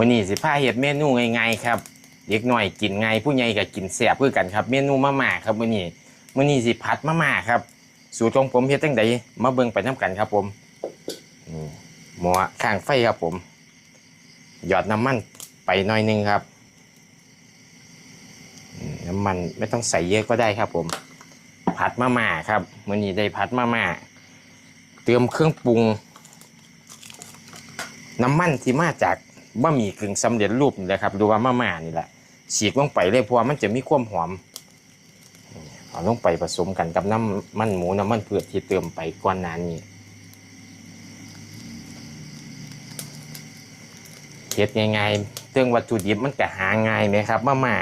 วันนี้สิพาเฮ็ดเมนูง่ายๆครับเด็กหน้อยกินง่ายผู้ใหญ่ก็กินแซ่บคือกันครับ เมนูมาม่าครับมื้อนี้มื้อนี้สิผัดมาม่าครับ สูตรของผมเฮ็ดจังไดมาเบิ่งไปนํกันครับผมหม้อข้างไฟครับผม หยอดน้ำมันไปหน่อยนึงครับน้ำมันไม่ต้องใส่เยอะก็ได้ครับผม ผัดมาม่าครับมื้อนี้ได้ผัดมาม่าเตรียมเครื่องปรุง น้ำมันที่มาจาก บะหมี่กึ่งสำเร็จรูปนี่แหละครับหรือว่ามาม่านี่แหละฉีกลงไปเลยเพราะว่ามันจะมีความหอมเอาลงไปผสมกันกับน้ำมันหมูน้ำมันเผือกที่เติมไปก่อนหน้านี้เฮ็ดง่ายๆเรื่องวัตถุดิบมันก็หาง่ายไหมครับมาม่า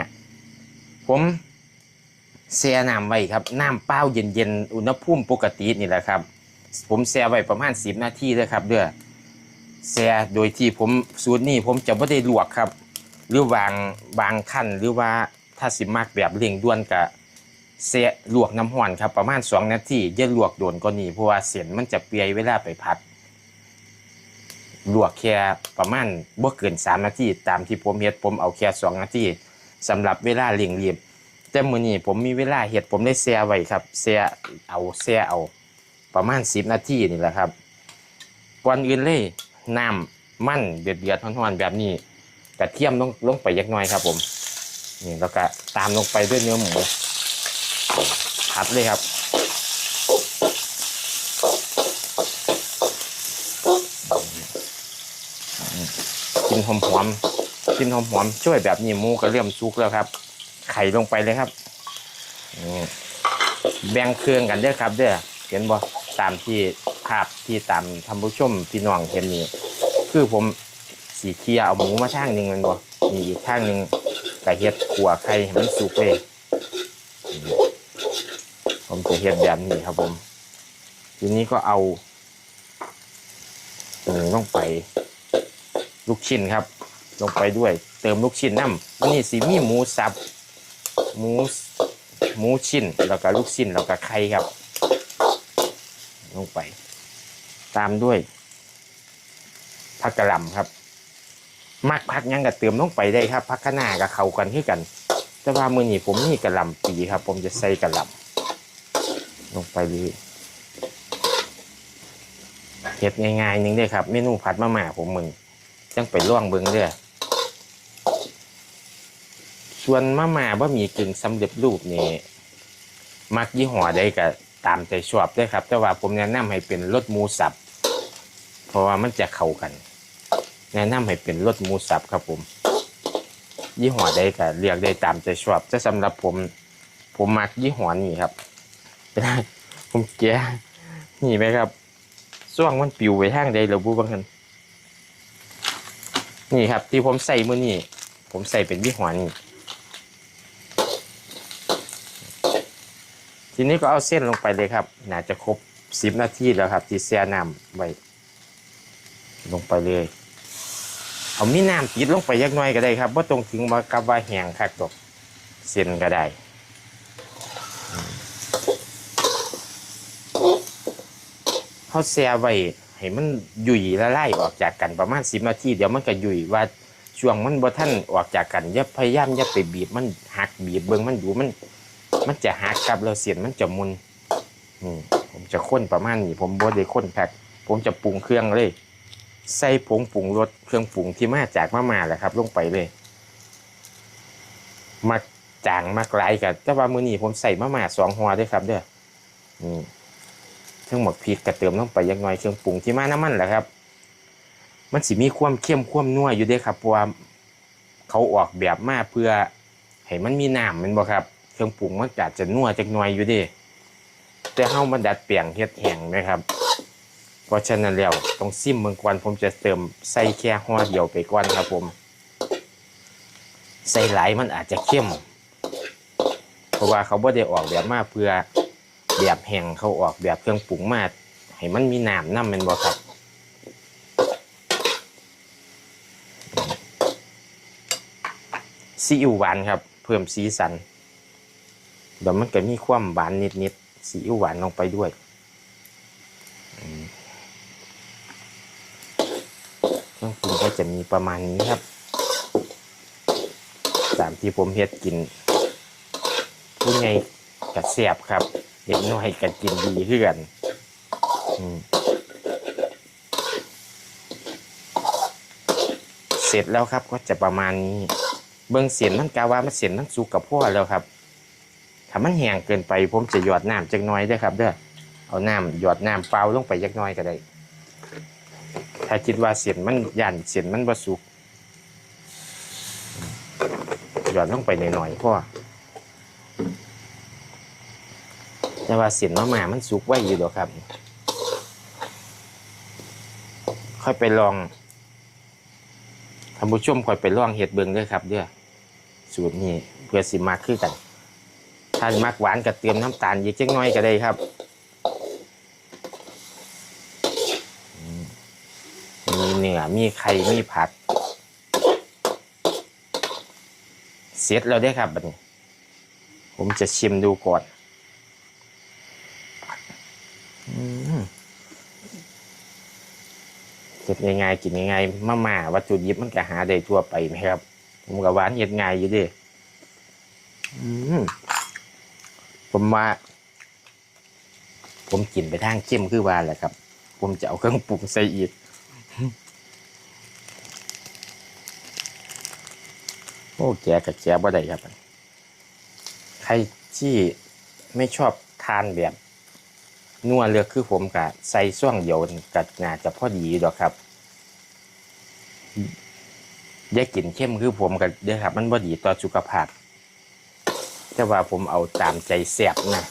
ผมแช่น้ำไว้ครับน้ำเปล่าเย็นๆ อุณหภูมิปกตินี่แหละครับ ผมแช่ไว้ประมาณ10นาทีเลยครับเด้อ แซ่โดยที่ผมสูตรนี้ผมจะไม่ได้ลวกครับ หรือวางบางขั้นหรือว่าถ้าสิมากแบบเร่งด่วนกับแซ่ลวกน้ำห้อนครับประมาณ2นาทีอย่าลวกโดนก็นี่เพราะว่าเส้นมันจะเปียเวลาไปผัด ลวกแค่ประมาณบ่เกิน3นาทีตามที่ผมเฮ็ดผมเอาแค่2นาทีสำหรับเวลาเร่งรีบแต่มื้อนี้ผมมีเวลาเฮ็ดผมได้แซ่ไว้ครับแซ่เอาแซ่เอาประมาณ10นาทีนี่แหละครับก่อนอื่นเลย น้ำมันเดือดเดือดๆร้อนๆแบบนี้กระเทียมลงลงไปยักหน้อยครับ ผม นี่แล้วก็ตามลงไปด้วยเนื้อหมูผัดเลยครับกินหอมๆกินหอมๆช่วยแบบนี้หมูก็เริ่มสุกแล้วครับ ไข่ลงไปเลยครับแบ่งเครื่องกันเด้อครับเด้อเห็นบ่ตามที่ ภาพที่ตามท่านผู้ชมพี่น้องเห็นนี่คือผมสีเคียเอาหมูมาช่างหนึ่งมันบ่มีอีกข้างหนึ่งกระเฮ็ดขัวไข่ให้มันสุกเลยผมจะเฮ็ดแบบนี้ครับผม ทีนี้ก็เอาตรงนี้ลงไป ลูกชิ้นครับ ลงไปด้วย เติมลูกชิ้นน้ำอันนี้สีมีหมูสับหมูหมูชิ้นแล้วก็ลูกชิ้นแล้วก็ไข่ครับ ลงไป ตามด้วยผักกระหล่ำครับ มักผักยังก็เติมลงไปได้ครับผักคะน้ากับเขากันให้กัน แต่ว่ามือนี้ผมมีกระหล่ำปีครับ ผมจะใส่กระหล่ำลงไปเลยเห็ดง่ายๆหนึงเด้ครับเมนูผัดมาม่าผมมึงจังไปล่วงเบิงเด้อส่วนมาม่าบะหมี่กึ่งสำเร็จรูปนี่มักยี่ห้อใดก็ตามใจชอบเด้ครับ แต่ว่าผมแนะนำให้เป็นรสหมูสับ เพราะว่ามันจะเข้ากัน แนะนำให้เป็นรสหมูสับครับผม ยี่ห้อใดก็เรียกได้ตามใจชอบแต่สำหรับผม ผมมักยี่ห้อนี้ครับเป็นผมแกะนี่ไหมครับส่วงมันปิวไปทางใดเรือบูบางคันนี่ครับ ที่ผมใส่มือนี่ผมใส่เป็นยี่ห้อนี้ทีนี้ก็เอาเส้นลงไปเลยครับ น่าจะครบสิบนาทีแล้วครับ ที่แช่น้ำไว้ ลงไปเลย เอามีน้ำติดลงไปยักหน้อยก็ได้ครับว่าตรงถึงมากับว่าแห้งคักดอกเส้นก็ได้เขาแช่ไว้ให้มันยุ่ยละลายออกจากกันประมาณสิบนาทีเดี๋ยวมันก็ยุ่ยว่าช่วงมันบ่ท่านออกจากกันอย่าพยายามอย่าไปบีบมันหักบีบเบิ่งมันดูมัน มันจะหักครับแล้วเสียนมันจะมุนผมจะข้นประมาณนี้ผมบ่ได้ข้นแพ็คผมจะปรุงเครื่องเลย ใส่ผงปรุงรสเครื่องปรุงที่มาจากมาม่าแหละครับ ลงไปเลย มักจางมักหลายกับแต่ว่ามื้อนี้ผมใส่มาม่าสองหัวด้วยครับเด้อนี่เครื่องหมกพริกกระเติมลงไปยักหน่อยเครื่องปรุงที่มาน้ำมันแหละครับ มันสิมีความเข้มความนัวอยู่ด้วยครับเพราะว่าเขาออกแบบมาเพื่อให้มันมีน้ำมันบ่ครับ เครื่องปรุงมันอาจจะนัวจักหน่อยอยู่ด้แต่เฮามาดัดแปลี่ยงเฮ็ดแห้งนะครับ เพราะฉะนั้นแล้วต้องซิมเมืองก่อนผมจะเติมใส่แค่ห่อเดียวไปก่อนครับผมใส่หลายมันอาจจะเข้ม เพราะว่าเขาบ่ได้ออกแบบมาเพื่อแบบแห้งเขาออกแบบเครื่องปรุงมาให้มันมีน้ำน้ำมันบ่ครับซีอิ๊วหวานครับ เพิ่มสีสันเดี๋ยวมันก็มีความหวานนิดๆซีอิ๊วหวานลงไปด้วย อืมเค รื่องปรุงก็จะมีประมาณนี้ครับตามที่ผมเฮ็ดกิน ผู้ใหญ่กะเสียบครับเด็กน้อยกันกินดีเพื่อกันเสร็จแล้วครับก็จะประมาณนี้ เบิ้องเสียนมันกาว่ามันเสียนมันสุกกับพ่อแล้วครับถ้ามันแห้งเกินไป ผมจะหยอดน้ำจักน้อยด้อครับ เด้อเอาน้ำหยอดน้ำเปล่าลงไปจักน้อยก็ได้ ถ้าคิดว่าเสียนมันยันเสียนมันบ่สุกหย่อดลงไปหน่อยๆพ่อแต่ว่าเสียนมะม่ามันสุกไว้อยู่ดอครับ ค่อยไปลองท่านผู้ชมค่อยไปลองเห็ดเบิงด้อครับเด้อสูตรนี้เพื่อสิมากขึ้นกัน ถ้ามักหวานก็เติมน้ำตาลเยอีกจักหน้อยก็ได้ครับอืม มีเนื้อมีไข่มีผัก เสร็จแล้วได้ครับบัดนี้ ผมจะชิมดูก่อนอืมเฮ็ดง่ายๆกินง่ายๆมาม่าวัตถุดิบมันก็หาได้ทั่วไปไหมครับ ผมก็หวานเฮ็ดง่ายอยู่ดิอืมผมว่า ผมกินไปทางเข้มคือว่าแหละครับ ผมจะเอาเครื่องปรุงใส่อีก โอ้แกกับแกบ่ได้ครับ ใครที่ไม่ชอบทานแบบนัวเลือกคือผมกะใส่ช่วงเดียวกัน่าจะพอดีดอกครับอย่ากินเข้มคือผมกับเด้อครับ มันบ่ดีต่อสุขภาพ แต่ว่าผมเอาตามใจแสบนะ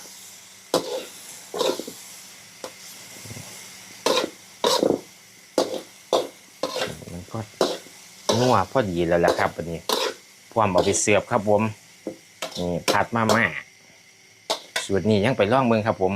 มันก็นัวพอดีแล้วล่ะครับวันนี้ ความเอาไปเสียบครับผมนี่ผัดมาม่าสูตรนี้ยังไปล่องเมืองครับผม